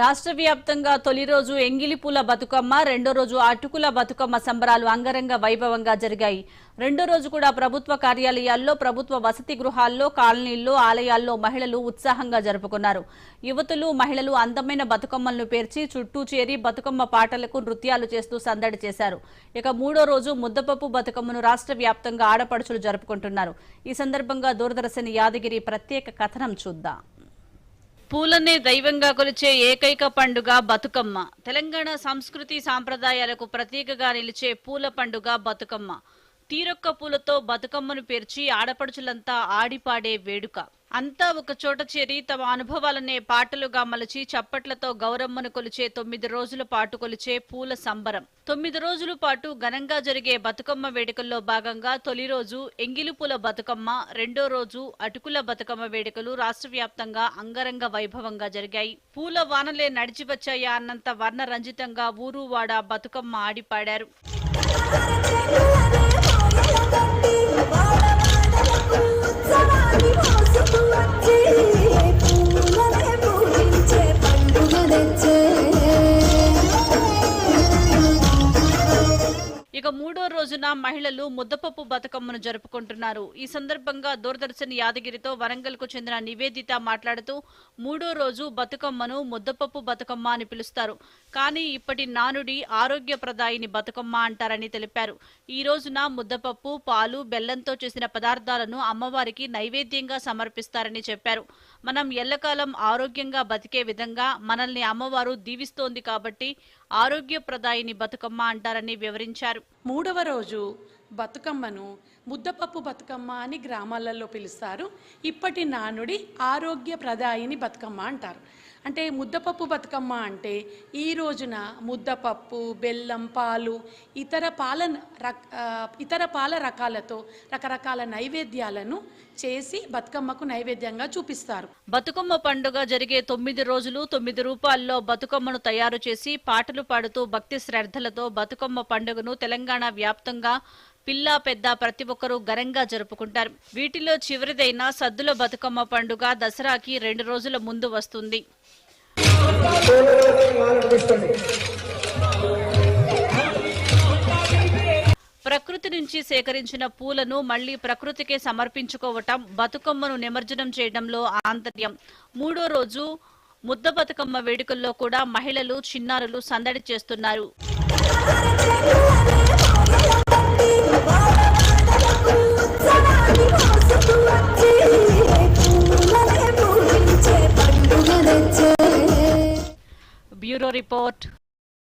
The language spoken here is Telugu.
రాష్ట్ర వ్యాప్తంగా తొలి రోజు ఎంగిలిపూల బతుకమ్మ రెండో రోజు అటుకుల బతుకమ్మ సంబరాలు అంగరంగ వైభవంగా జరిగాయి. రెండో రోజు కూడా ప్రభుత్వ కార్యాలయాల్లో ప్రభుత్వ వసతి గృహాల్లో కాలనీల్లో ఆలయాల్లో మహిళలు ఉత్సాహంగా జరుపుకున్నారు. యువతులు మహిళలు అందమైన బతుకమ్మలను పేర్చి చుట్టూ చేరి బతుకమ్మ పాటలకు నృత్యాలు చేస్తూ సందడి చేశారు. ఇక మూడో రోజు ముద్దపప్పు బతుకమ్మను రాష్ట్ర వ్యాప్తంగా ఆడపడుచులు జరుపుకుంటున్నారు. ఈ సందర్భంగా దూరదర్శన్ యాదగిరి ప్రత్యేక కథనం చూద్దాం. పూలనే దైవంగా కొలిచే ఏకైక పండుగ బతుకమ్మ. తెలంగాణ సంస్కృతి సాంప్రదాయాలకు ప్రతీకగా నిలిచే పూల పండుగ బతుకమ్మ. తీరొక్క పూలతో బతుకమ్మను పేర్చి ఆడపడుచులంతా ఆడిపాడే వేడుక. అంతా ఒక చోట చేరి తమ అనుభవాలనే పాటలుగా మలచి చప్పట్లతో గౌరమ్మను కొలిచే తొమ్మిది రోజుల పాటు కొలిచే పూల సంబరం తొమ్మిది రోజుల పాటు ఘనంగా జరిగే బతుకమ్మ వేడుకల్లో భాగంగా తొలి రోజు ఎంగిలిపూల బతుకమ్మ రెండో రోజు అటుకుల బతుకమ్మ వేడుకలు రాష్ట్ర వ్యాప్తంగా అంగరంగ వైభవంగా జరిగాయి పూల వానలే నడిచి వచ్చాయా అన్నంత వర్ణరంజితంగా ఊరువాడ ఊరు వాడ బతుకమ్మ ఆడిపాడారు ఇక మూడో రోజున మహిళలు ముద్దపప్పు బతుకమ్మను జరుపుకుంటున్నారు. ఈ సందర్భంగా దూరదర్శన్ యాదగిరితో వరంగల్కు చెందిన నివేదిత మాట్లాడుతూ మూడో రోజు బతుకమ్మను ముద్దపప్పు బతుకమ్మ అని పిలుస్తారు. కానీ ఇప్పటి నానుడి ఆరోగ్య ప్రదాయిని బతుకమ్మ అంటారని తెలిపారు. ఈ రోజున ముద్దపప్పు పాలు బెల్లంతో చేసిన పదార్థాలను అమ్మవారికి నైవేద్యంగా సమర్పిస్తారని చెప్పారు. మనం ఎల్లకాలం ఆరోగ్యంగా బతికే విధంగా మనల్ని అమ్మవారు దీవిస్తోంది కాబట్టి ఆరోగ్యప్రదాయిని బతుకమ్మ అంటారని వివరించారు. మూడవ రోజు బతుకమ్మను ముద్దపప్పు బతుకమ్మ అని గ్రామాలలో పిలుస్తారు. ఇప్పటి నానుడి ఆరోగ్య ప్రదాయిని బతుకమ్మ అంటారు. అంటే ముద్దపప్పు బతుకమ్మ అంటే ఈ రోజున ముద్దపప్పు బెల్లం పాలు ఇతర పాల రక్ ఇతర పాల రకాలతో రకరకాల నైవేద్యాలను చేసి బతుకమ్మకు నైవేద్యంగా చూపిస్తారు. బతుకమ్మ పండుగ జరిగే తొమ్మిది రోజులు తొమ్మిది రూపాల్లో బతుకమ్మను తయారు చేసి పాటలు పాడుతూ భక్తి శ్రద్ధలతో బతుకమ్మ పండుగను తెలంగాణ వ్యాప్తంగా పిల్ల పెద్ద ప్రతి ఒక్కరూ ఘనంగా జరుపుకుంటారు. వీటిలో చివరిదైన సద్దుల బతుకమ్మ పండుగ దసరాకి రెండు రోజుల ముందు వస్తుంది. ప్రకృతి నుంచి సేకరించిన పూలను మళ్ళీ ప్రకృతికే సమర్పించుకోవటం బతుకమ్మను నిమజ్జనం చేయడంలో ఆంతర్యం. మూడో రోజు ముద్ద బతుకమ్మ వేడుకల్లో కూడా మహిళలు చిన్నారులు సందడి చేస్తున్నారు. report.